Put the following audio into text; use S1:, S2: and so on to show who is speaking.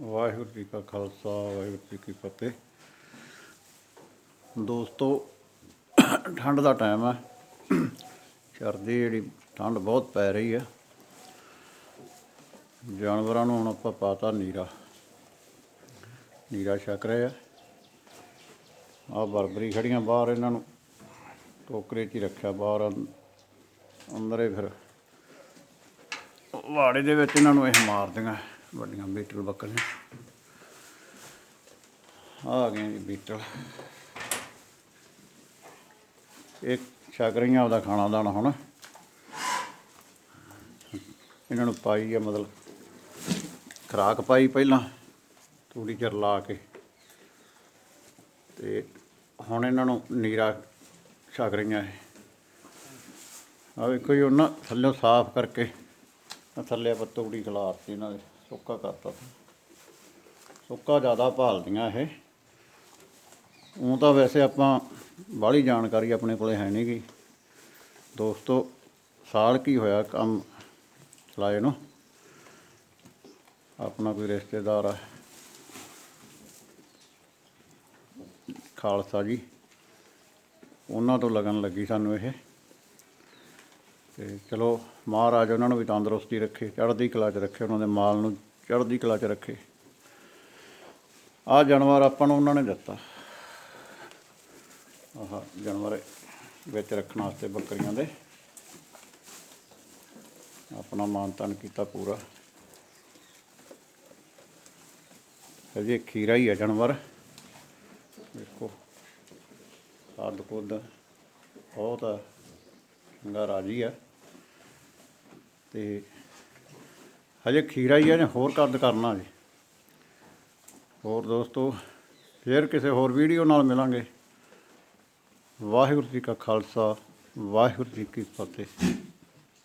S1: ਵਾਹਿਗੁਰੂ ਜੀ ਕਾ ਖਾਲਸਾ, ਵਾਹਿਗੁਰੂ ਜੀ ਕੀ ਫਤਿਹ। ਦੋਸਤੋ, ਠੰਡ ਦਾ ਟਾਈਮ ਹੈ ਸਰਦੀ ਜਿਹੜੀ, ਠੰਡ ਬਹੁਤ ਪੈ ਰਹੀ ਹੈ ਜਾਨਵਰਾਂ ਨੂੰ ਹੁਣ ਆਪਾਂ ਪਾਤਾ ਨੀਰਾ। ਨੀਰਾ ਛਕ ਰਿਹਾ ਆ। ਬਰਬਰੀ ਖੜੀਆਂ ਬਾਹਰ ਇਹਨਾਂ ਨੂੰ। ਟੋਕਰੇ 'ਚ ਹੀ ਰੱਖਿਆ ਬਾਹਰ। ਅੰ- ਅੰਦਰੇ ਫਿਰ ਵਾੜੇ ਦੇ ਵਿੱਚ ਇਹਨਾਂ ਨੂੰ ਇਹ ਮਾਰਦੀਆਂ ਵੱਡੀਆਂ ਬੀਟਲ ਬੱਕਰੀਆਂ। ਆ ਗਏ ਜੀ ਬੀਟਲ। ਇਹ ਛਕ ਰਹੀਆਂ ਉਹਦਾ ਖਾਣਾ ਦਾਣਾ ਹੁਣ। ਇਹਨਾਂ ਨੂੰ ਪਾਈ ਆ ਮਤਲਬ ਖਰਾਕ ਪਾਈ ਪਹਿਲਾਂ ਥੋੜੀ ਚਿਰ ਲਾ ਕੇ। ਤੇ ਹੁਣ ਇਹਨਾਂ ਨੂੰ ਨੀਰਾ ਛਕ ਰਹੀਆਂ ਇਹ। ਆ ਵੇਖੋ ਜੀ, ਉਹਨਾਂ ਥੱਲੇ ਸਾਫ਼ ਕਰਕੇ ਥੱਲੇ ਆਪਾਂ ਤੂੜੀ ਖਲਾਰਤੀ ਇਹਨਾਂ ਦੇ। ਸੁੱਕਾ ਕਰਤਾ ਸੁੱਕਾ ਜ਼ਿਆਦਾ ਭਾਲਦੀਆਂ ਇਹ। ਉਹ ਤਾਂ ਵੈਸੇ ਆਪਾਂ ਬਾਹਲੀ ਜਾਣਕਾਰੀ ਆਪਣੇ ਕੋਲੇ ਹੈ ਨਹੀਂ ਗੀ ਦੋਸਤੋ, ਸਾਲ ਕੀ ਹੋਇਆ ਕੰਮ ਚਲਾਏ ਨੂੰ? ਆਪਣਾ ਕੋਈ ਰਿਸ਼ਤੇਦਾਰ ਆ? ਖਾਲਸਾ ਜੀ। ਉਹਨਾਂ ਤੋਂ ਲੱਗਣ ਲੱਗੀ ਸਾਨੂੰ ਇਹ। ਤੇ ਚਲੋ ਮਹਾਰਾਜ ਉਹਨਾਂ ਨੂੰ ਵੀ ਤੰਦਰੁਸਤੀ ਰੱਖੇ, ਚੜ੍ਹਦੀ ਕਲਾ 'ਚ ਰੱਖੇ, ਉਹਨਾਂ ਦੇ ਮਾਲ ਨੂੰ ਚੜ੍ਹਦੀ ਕਲਾ 'ਚ ਰੱਖੇ। ਆਹ ਜਾਨਵਰ ਆਪਾਂ ਨੂੰ ਉਹਨਾਂ ਨੇ ਦਿੱਤਾ। ਆਹ ਜਾਨਵਰ ਵਿੱਚ ਰੱਖਣ ਵਾਸਤੇ ਬੱਕਰੀਆਂ ਦੇ। ਆਪਣਾ ਮਾਨ ਤਾਨ ਕੀਤਾ ਪੂਰਾ। ਹਜੇ ਖੀਰਾ ਹੀ ਹੈ ਜਾਨਵਰ। ਦੇਖੋ ਕੱਦ ਕੁੱਦ ਬਹੁਤ ਚੰਗਾ ਰਾਜੀ ਆ। ਤੇ ਹਜੇ ਖੀਰਾ ਹੀ ਆ ਨੇ ਹੋਰ ਕੱਦ ਕਰਨਾ ਜੀ। ਹੋਰ ਦੋਸਤੋ, ਫੇਰ ਕਿਸੇ ਹੋਰ ਵੀਡੀਓ ਨਾਲ ਮਿਲਾਂਗੇ। ਵਾਹਿਗੁਰੂ ਜੀ ਕਾ ਖਾਲਸਾ, ਵਾਹਿਗੁਰੂ ਜੀ ਕੀ ਫਤਿਹ।